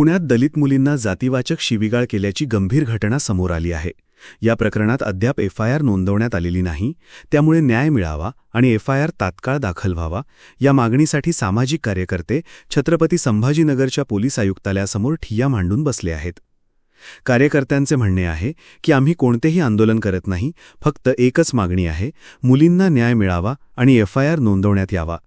पुण्यात दलित मुलींना जातीवाचक शिवीगाळ केल्याची गंभीर घटना समोर आली आहे. या प्रकरणात अद्याप एफआयआर नोंदवण्यात आलेली नाही. त्यामुळे न्याय मिळावा आणि एफआयआर तात्काळ दाखल व्हावा या मागणीसाठी सामाजिक कार्यकर्ते छत्रपती संभाजीनगरच्या पोलीस आयुक्तालयासमोर ठिय्या मांडून बसले आहेत. कार्यकर्त्यांचे म्हणणे आहे की आम्ही कोणतेही आंदोलन करत नाही फक्त एकच मागणी आहे मुलींना न्याय मिळावा आणि एफआयआर नोंदवण्यात यावा.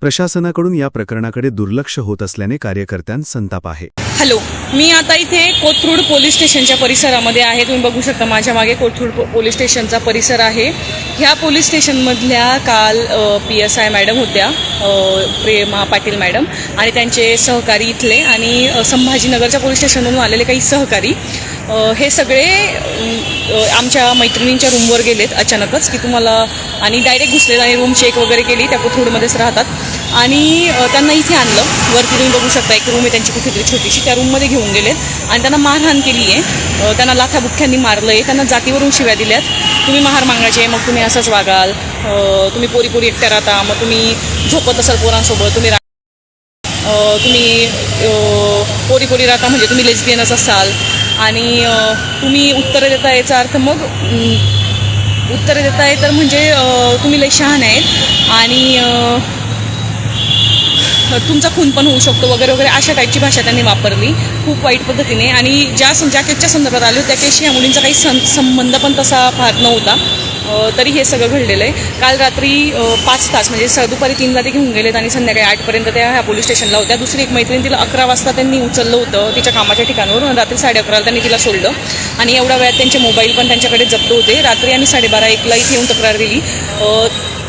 प्रशासनाकडून या प्रकरणाकडे दुर्लक्ष होत असल्याने कार्यकर्त्यांत संताप आहे. हॅलो मी आता इथे कोथरूड पोलीस स्टेशनच्या परिसरामध्ये आहे. तुम्ही बघू शकता माझ्या मागे कोथरूड पो- पोलीस स्टेशनचा परिसर आहे. ह्या पोलीस स्टेशनमधल्या काल पी एस आय मॅडम होत्या प्रेमा पाटील मॅडम आणि त्यांचे सहकारी इथले आणि संभाजीनगरच्या पोलीस स्टेशनमधून आलेले काही सहकारी. हे सगळे आमच्या मैत्रिणींच्या रूमवर गेलेत अचानकच की तुम्हाला आणि डायरेक्ट घुसलेत आणि रूम चेक वगैरे केली त्या कोथरूडमध्येच राहतात. आणि त्यांना इथे आणलं. वरती तुम्ही बघू शकता एक रूम आहे त्यांची कुठेतरी छोटीशी त्या रूममध्ये घेऊन गेलेत. आणि त्यांना मारहाण केली आहे. त्यांना लाथाबुख्यांनी मारलं आहे त्यांना जातीवरून शिव्या दिल्यात. तुम्ही महार मागायचे मग तुम्ही असंच वागाल. तुम्ही पोरी पोरी एकट्या राहता. मग तुम्ही झोपत असाल पोरांसोबत तुम्ही तुम्ही पोरी पोरी राहता म्हणजे तुम्ही लेस्बियनच असाल. आणि तुम्ही उत्तरं देता याचा अर्थ मग अम, उत्तरं देताय तर म्हणजे तुम्ही लय शहाण आहेत. आणि तुमचा खून पण होऊ शकतो वगैरे वगैरे अशा टाईपची भाषा त्यांनी वापरली खूप वाईट पद्धतीने. आणि ज्या ज्या केसच्या संदर्भात आले होते, त्या केसशी या मुलींचा काही सं संबंध पण तसा फार नव्हता. तरी हे सगळं घडलेलं आहे. काल रात्री पाच तास म्हणजे स दुपारी तीनला ते घेऊन गेलेत आणि संध्याकाळी आठपर्यंत त्या ह्या पोलीस स्टेशनला होत्या. दुसरी एक मैत्रीण तिला अकरा वाजता त्यांनी उचललं होतं तिच्या कामाच्या ठिकाणावर रात्री साडे अकराला त्यांनी तिला सोडलं. आणि एवढ्या वेळात त्यांचे मोबाईल पण त्यांच्याकडे जप्त होते. रात्री आणि साडेबारा एकला इथे येऊन तक्रार दिली.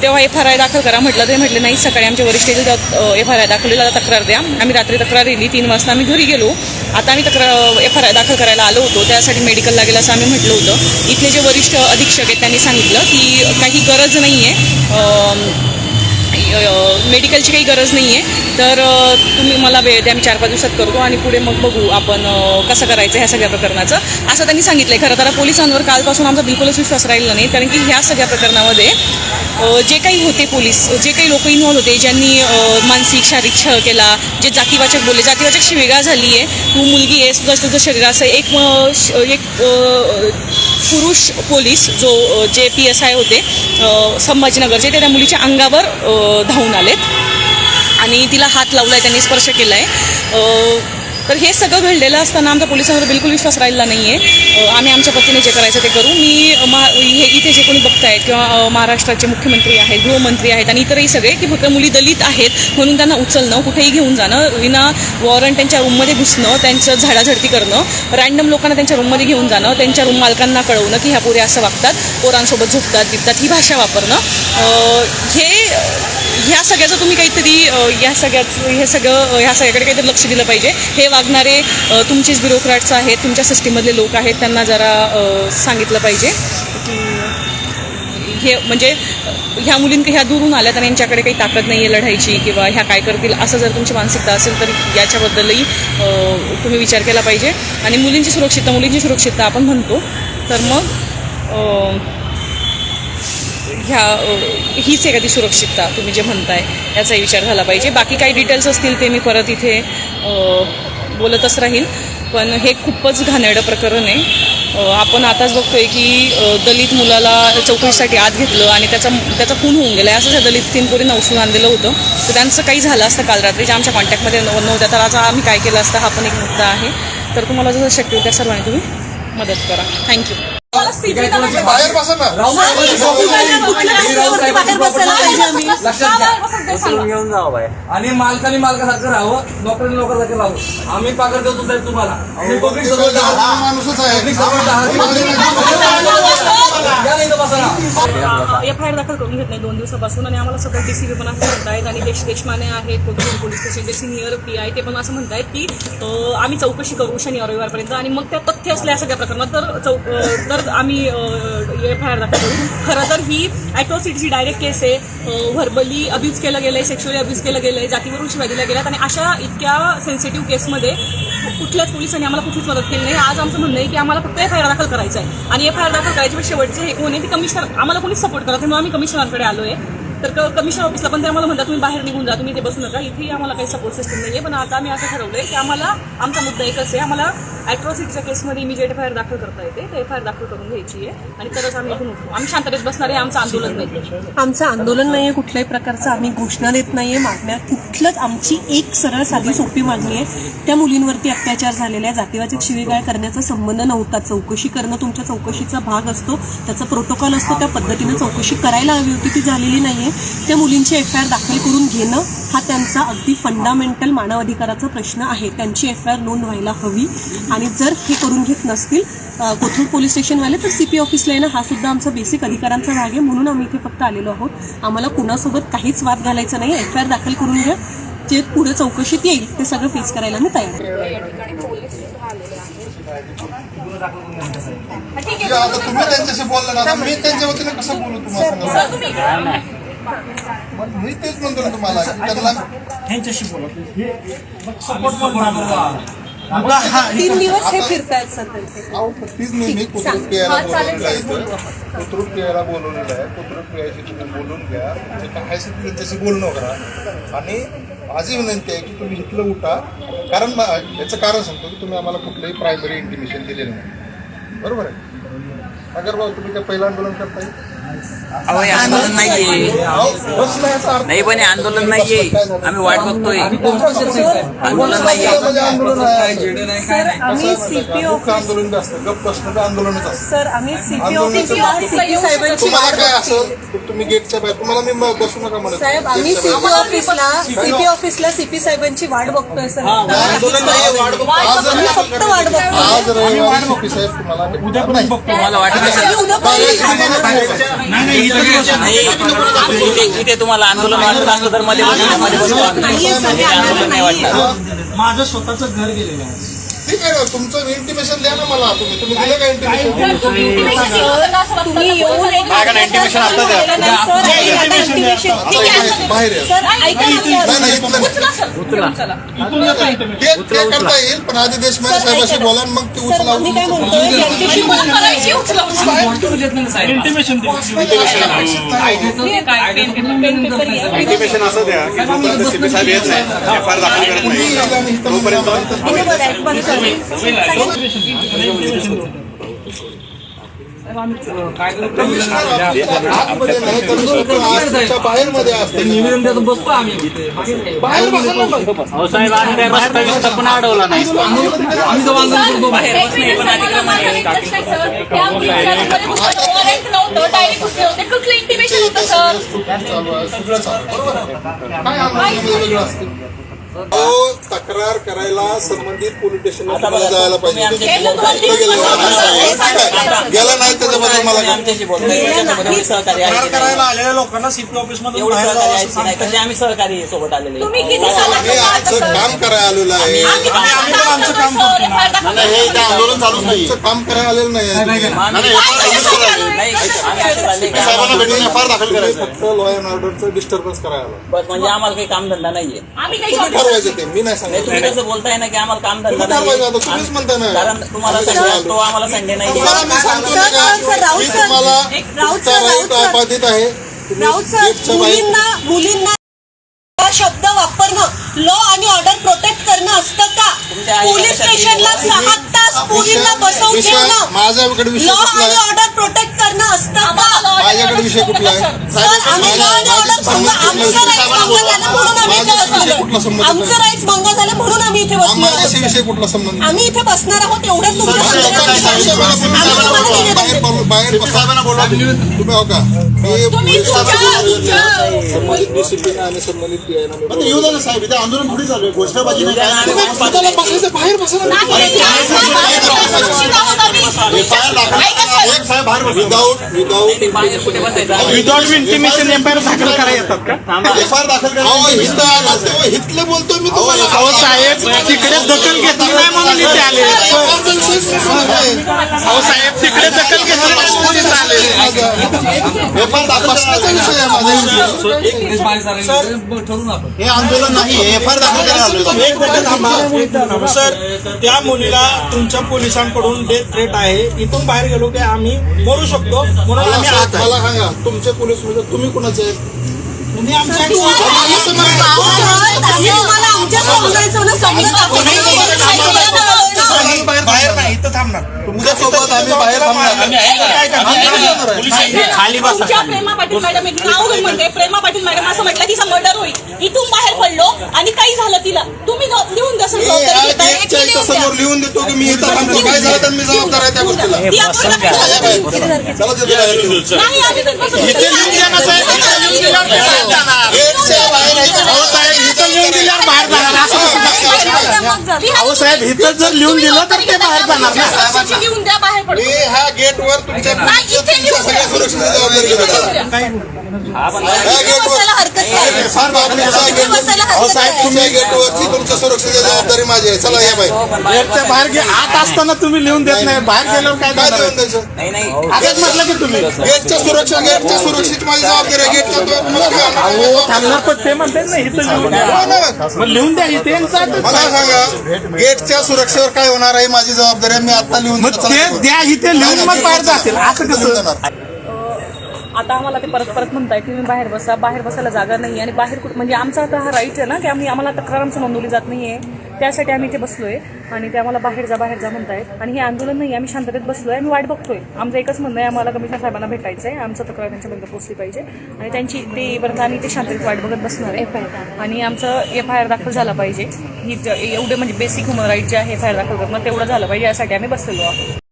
तेव्हा एफ आर आय दाखल करा म्हटलं ते म्हटले नाही सकाळी आमच्या वरिष्ठ एफ आर आय दाखवलेला तक्रार द्या. आम्ही रात्री तक्रार दिली तीन वाजता आम्ही घरी गेलो. आता आम्ही तक्रार एफ आर आय दाखल करायला आलो होतो. त्यासाठी मेडिकल लागेल असं आम्ही म्हटलं होतं. इथले जे वरिष्ठ अधीक्षक आहेत त्यांनी सांगितलं की काही गरज नाही आहे मेडिकलची काही गरज नाही आहे तर तुम्ही मला वेळ द्या मी चार पाच दिवसात करतो आणि पुढे मग बघू आपण कसं करायचं ह्या सगळ्या प्रकरणाचं. असं त्यांनी सांगितलं आहे खरं तर पोलिसांवर कालपासून आमचा बिलकुलच विश्वास राहिला नाही कारण की ह्या सगळ्या प्रकरणामध्ये जे काही होते पोलीस जे काही लोक इन्व्हॉल्व होते ज्यांनी मानसिक शारीरिक छळ केला जे जातीवाचक बोलले जातीवाचक वेगळा झाली आहे तू मुलगी आहेस तुझं तुझं शरीर असं एक श- एक पुरुष पोलीस जो जे पी एस आय होते संभाजीनगरचे ते त्या मुलीच्या अंगावर धावून आलेत. आणि तिला हात लावला आहे त्यांनी स्पर्श केला आहे तर हे सगळं घडलेलं असताना आमच्या पोलिसांवर बिलकुल विश्वास राहिला नाही आहे आम्ही आमच्या पतीने जे करायचं ते करू. मी मा हे इथे जे कोणी बघतायत किंवा महाराष्ट्राचे मुख्यमंत्री आहेत गृहमंत्री आहेत आणि इतरही सगळे की फक्त मुली दलित आहेत म्हणून त्यांना उचलणं कुठेही घेऊन जाणं विना वॉरंट त्यांच्या रूममध्ये घुसणं त्यांचं झाडाझडती करणं रँडम लोकांना त्यांच्या रूममध्ये घेऊन जाणं त्यांच्या रूम मालकांना कळवणं की ह्या पोरे असं वागतात पोरांसोबत झोपतात दिपतात ही भाषा वापरणं. हे ह्या सगळ्याचं तुम्ही काहीतरी या सगळ्याचं हे सगळं ह्या सगळ्याकडे काहीतरी लक्ष दिलं पाहिजे. हे वागणारे तुमचेच ब्युरोक्रॅट्स आहेत तुमच्या सिस्टीममधले लोक आहेत त्यांना जरा सांगितलं पाहिजे की हे म्हणजे ह्या मुलींक ह्या दूरून आल्या तर यांच्याकडे काही ताकद नाही आहे लढायची किंवा ह्या काय करतील असं जर तुमची मानसिकता असेल तर याच्याबद्दलही तुम्ही विचार केला पाहिजे. आणि मुलींची सुरक्षितता मुलींची सुरक्षितता आपण म्हणतो. तर मग ह्या हीच आहे का ती सुरक्षितता तुम्ही जे म्हणताय याचाही विचार झाला पाहिजे. बाकी काही डिटेल्स असतील ते मी परत इथे बोलतच राहील. पण हे खूपच घाणेरडं प्रकरण आहे. आपण आताच बघतोय की दलित मुलाला चौकशीसाठी आत घेतलं आणि त्याचा त्याचा खून होऊन गेला. असं त्या दलित तीन पोरींना उचलून आणलेलं होतं. तर त्यांचं काही झालं असतं काल रात्री. जे आमच्या कॉन्टॅक्टमध्ये नव्हत्या. तर आज आम्ही काय केलं असतं हा पण एक मुद्दा आहे. तर तुम्हाला जसं शक्य होईल त्या सर्वांनी तुम्ही मदत करा. थँक्यू बाहेर बसा ना. उचलून घेऊन जावं बाय आणि मालकाने मालकासारखं राहावं नोकरीने नोकरासारखं राहावं. आम्ही पगार देतो साहेब तुम्हाला. पब्लिक माणूसच एफ आय आर दाखल करून घेत नाही दोन दिवसापासून आणि आम्हाला सगळं डी सी पी पण असं म्हणतायत आणि देश देशमाने आहेत कोथरूड पोलीस स्टेशनचे सिनियर पी आय ते पण असं म्हणतायत की आम्ही चौकशी करू शनिवार रविवारपर्यंत आणि मग त्या तथ्य असल्या सगळ्या प्रकरणात तर चौ अं, तर आम्ही एफ आय आर दाखल करू खरं तर ही ॲट्रॉसिटीची डायरेक्ट केस आहे. व्हर्बली अब्यूज केलं गेलं आहे सेक्शुअली अब्यूज केलं गेलं आहे जातीवरून शिवाय दिल्या गेल्यात आणि अशा इतक्या सेन्सिटिव्ह केसमध्ये कुठल्याच पोलिसांनी आम्हाला कुठलीच मदत केली नाही. आज आमचं म्हणणं आहे की आम्हाला फक्त एफ आय आर दाखल करायचं आहे आणि एफ आय आर दाखल करायची पण शेवटचे हे कोण आहे ते कमिशनर आम्हाला कोणीच सपोर्ट करत नाही. म्हणून आम्ही कमिशनरकडे आलो आहे तर क- कमिशन ऑफिसला पण ते आम्हाला म्हणतात तुम्ही बाहेर निघून जा तुम्ही इथे बसू नका इथेही आम्हाला काही सपोर्ट सिस्टम नाही आहे पण आता आम्ही असं ठरवलं आहे की आम्हाला आमचा मुद्दा एकच आहे आम्हाला ॲट्रॉसिटीच्या केसमध्ये इमिजिएट एफ आय आर दाखल करता येते ते एफ आय आर दाखल करून घ्यायची आहे आणि तरच आम्ही इथून उठू आम्ही शांततेत बसणार आहे आमचं आंदोलन नाही आमचं आंदोलन नाहीये कुठल्याही प्रकारचं आम्ही घोषणा देत नाहीये मागण्या कुठलंच आमची एक सरळ साधी सोपी मागणी आहे. त्या मुलींवरती अत्याचार झालेल्या जातीवाचक शिवीगाळ करण्याचा संबंध नव्हता. चौकशी करणं तुमच्या चौकशीचा भाग असतो. त्याचा प्रोटोकॉल असतो. त्या पद्धतीनं चौकशी करायला हवी होती ती झालेली नाही आहे त्या मुलींची एफ आय आर दाखल करून घेणं हा त्यांचा अगदी फंडामेंटल मानवाधिकाराचा प्रश्न आहे. त्यांची एफ आय आर नोंद व्हायला हवी. आणि जर हे करून घेत नसतील कोथरूड पोलीस स्टेशनवाले तर सी पी ऑफिसला येणं हा सुद्धा आमचा बेसिक अधिकारांचा भाग आहे. म्हणून आम्ही इथे फक्त आलेलो आहोत. आम्हाला कुणासोबत काहीच वाद घालायचा नाही एफ आय आर दाखल करून घ्या. जे पुढे चौकशीत येईल ते सगळं फेस करायला मी तयार आहे. ठीक आहे, आता तुम्ही त्यांच्याशी बोलला ना आता मी त्यांच्या वतीने कसं बोलू तुम्हाला? तेच म्हणतो ना हा तीन दिवस हे फिरतायत पियाला बोलवलेलं आहे पियाशी तुम्ही बोलून घ्या. जे काय ते त्यांच्याशी बोलणं करा. आणि माझी विनंती आहे की तुम्ही इथलं उठा. कारण याचं कारण सांगतो की तुम्ही आम्हाला कुठलंही प्रायमरी इंटिमेशन दिलेलं नाही. बरोबर आहे? अगर भाऊ तुम्ही काय पहिलं आंदोलन करताय? अहो हे आंदोलन नाहीये. नाही पण हे आंदोलन नाहीये. आम्ही वाट बघतोय. आंदोलन नाहीये. आम्ही सीपी ऑफिस आंदोलन असतं? गप्प असणं बी आंदोलनच असतं सर आम्ही सीपी कसं सीपी साहेबांची तुम्हाला वाट काय बघतोय. तुम्ही गेटच्या बाहेर तुम्हाला मी म- बसू नका म्हणत. साहेब आम्ही गेटच्या सीपी बाहेर. ऑफिसला सीपी ऑफिसला सीपी साहेबांची वाट बघतोय सर. आंदोलन नाही, वाट बघतो. आज आम्ही रविवारी- फक्त वाट बघतो आज रविवारी सीपी साहेब तुम्हाला. उद्या पण तुम्हाला वाटत असेल. इथे इथे तुम्हाला आंदोलन वाटत असलं तर मध्ये मध्ये. हे आंदोलन नाही वाटणार. माझं स्वतःचं घर गेलेलं आहे. ठीक आहे ना तुमचं इंटिमेशन द्या ना मला तुम्ही. तुम्ही दिलं का इंटिमेशन तुम्ही येऊन intimation आता द्या. केलं नाही, सर, आणि आता intimation- ठीक आहे. बाहेर आहे. सर ऐका ना, सर. नाही नाही इथलं नाही. ते ते करता येईल पण आधी देशमुख साहेबाशी बोला आणि मग ते सर उचला आम्ही काय म्हणतोय? यांच्याशी इंटिमेशन असं द्या. की जोपर्यंत सीपी साहेब येत नाही. एफ आय आर दाखल करत नाही. तोपर्यंत बरोबर आहे, बंद करेल. आतमध्ये नाही तर आतच्या बाहेर मध्ये असते निवेदन देतो बसतो आम्ही इथे. बाहेर बसा ना मग. आम्ही जेव्हा आंदोलन करतो बाहेर कुठलं इंटिमेशन होतं सर. काय अहो, तक्रार करायला संबंधित पोलीस स्टेशनला तुम्हाला जायला पाहिजे गेलं? नाही. त्याच्याबद्दल मला त्याच्यामध्ये की नाही? करायला आलेल्या लोकांना सीपी ऑफिस मधून बाहेर जावं असं ते आम्ही सहकारी सोबत आलेले तुम्ही किती आम्ही आमचं काम करायला आलेलो आहे आम्ही पण आमचं काम करतो ना. हे इथे आंदोलन चालूच नाही आमचं काम करायला आलेलं नाही आहे? साहेबांना भेटून एफ आय आर दाखल करायचं. फक्त लॉ अँड ऑर्डरचं डिस्टर्बन्स करायला बस म्हणजे आम्हाला काही कामधंदा नाहीये. आम्ही काही तुम्ही ठरवायचं ते. मी नाही नाही सांगत तुम्ही कसं बोलताय ना की आम्हाला तुम्ही ठरवायचं आता. तुम्हीच म्हणता ना. कारण तुम्हाला आम्ही संडे असतो? आम्हाला संडे नाही तुम्हाला मी सांगतो सर, सर, राऊत मी सर. तुम्हाला एक राऊत तुमचा सर, राईट राऊत सर. आपादित आहे. तुम्ही राऊत सर गेटच्या बाहेर मुलींना मुलींना हा शब्द वापरणं लॉ आणि ऑर्डर प्रोटेक्ट करणं असतं का? आई पोलीस स्टेशनला सहा तास मुलींना बसवून विषय ठेवणं. माझ्याकडे विषय लॉ कुठला आणि आहे ऑर्डर प्रोटेक्ट करणं असतं का माझ्याकडे विषय कुठला आमचं राईट्स भंग झालं म्हणून आम्ही इथे विषय कुठला संबंध आमचं राईट्स भंग झालं म्हणून आम्ही इथे माझ्याशी बसलो विषय कुठला संबंध आम्ही इथे बसणार आहोत एवढंच बाहेर. बाहेर बसा. तुम्ही हो का आणि संबंधित येऊ द्या ना साहेब इथे आंदोलन चालू आहे घोषणाबाजी नाही बाहेर बसा बाहेर बसा. Without without without intimation F I R दाखल करायला येतात का? एफ आर दाखल करायला हिथलं बोलतोय मी तुम्हाला. अहो साहेब तिकडे दखल घेतली नाही म्हणून इथे आले. अहो साहेब तिकडे दखल घेतली नाही म्हणून इथे आले एफ आय आर प्रश्नाचा विषय आहे माझा ठरवून आपण हे आंदोलन नाही एफ आय आर दाखल करायला सर त्या मुलीला तुमच्या पोलिसांकडून डेथ थ्रेट आहे. इथून बाहेर गेलो की आम्ही मरू शकतो. म्हणून आम्ही सांग- आत आहे. मला सांगा तुमचे पोलीस म्हणजे तुम्ही कुणाचे आहेत? तुम्ही आमच्या तुम्हाला आमच्या समजायचं ना समजत बाहेर नाही. इथं थांबणार. आम्ही बाहेर खाली बसा. तुमच्या प्रेमा पाटील मॅडम एक नाव घेऊन म्हणते प्रेमा पाटील मॅडम असं म्हटलं तिचा मर्डर होईल. इथून बाहेर पडलो आणि काही झालं तिला. तुम्ही लिहून द्या. समोर लिहून देतो की मी इथं थांबतो. काय झालं तर मी जबाबदार आहे त्या गोष्टीला. नाही आम्ही तिथपासून- गेटच्या बाहेर आहे का? इथं लिहून दिल्यावर बाहेर जाणार असं कसं काय? अहो साहेब इथं जर लिहून दिलं तर ते बाहेर जाणार ना. लिहून द्या बाहेर पडतो मी ह्या गेटवर तुमच्या नाही, इथे सगळ्या. सुरक्षेची जबाबदारी इथे घेतो लिहून द्या. ह्या गेटवर अरे, फार बाबतीत ह्या गेटवर- अहो साहेब तुमच्या गेटवरची तुमच्या सुरक्षेची जबाबदारी माझी आहे. चला या बाई. गेटच्या बाहेर गे आत असताना तुम्ही लिहून देत नाही. बाहेर गेल्यावर काय काय देऊन द्यायचं? नाही नाही. आताच म्हटलं की तुम्ही. गेटच्या सुरक्षा गेटच्या सुरक्षेची माझी जबाबदारी आहे. गेटच्या तो- अहो थांबणार पण ते म्हणतात ना इथं लिहून द्या. हो. मग लिहून द्या इथे. मला सांगा गेटच्या सुरक्षेवर काय होणार आहे? माझी जबाबदारी आहे मी आता लिहून. ते. द्या इथे लिहून मग बाहेर जातील. असं लिहून कसं. आता आम्हाला ते परत परत म्हणताय की तुम्ही बाहेर बसा बाहेर बसायला जागा नाही आणि बाहेर कुठं म्हणजे आमचा आता हा राईट आहे ना की आम्ही आम्हाला तक्रार आमची नोंदवली जात नाही आहे त्यासाठी आम्ही इथे बसलो आहे आणि ते आम्हाला बाहेर जा बाहेर जा म्हणतायत आणि हे आंदोलन नाही आम्ही शांततेत बसलो आहे आम्ही वाट बघतोय. आमचं एकच म्हणणं आहे आम्हाला कमिशनर साहेबांना भेटायचं आहे आमचं तक्रार त्यांच्यापर्यंत पोहोचली पाहिजे. आणि त्यांची ते परत आम्ही ते शांततेत वाट बघत बसणार आहे. आणि आमचं एफ आय आर दाखल झाला पाहिजे. ही ज- एवढे म्हणजे बेसिक ह्युमन राईट जे आहे एफ आय आर दाखल करणं तेवढं झालं पाहिजे यासाठी आम्ही बसलेलो आहोत.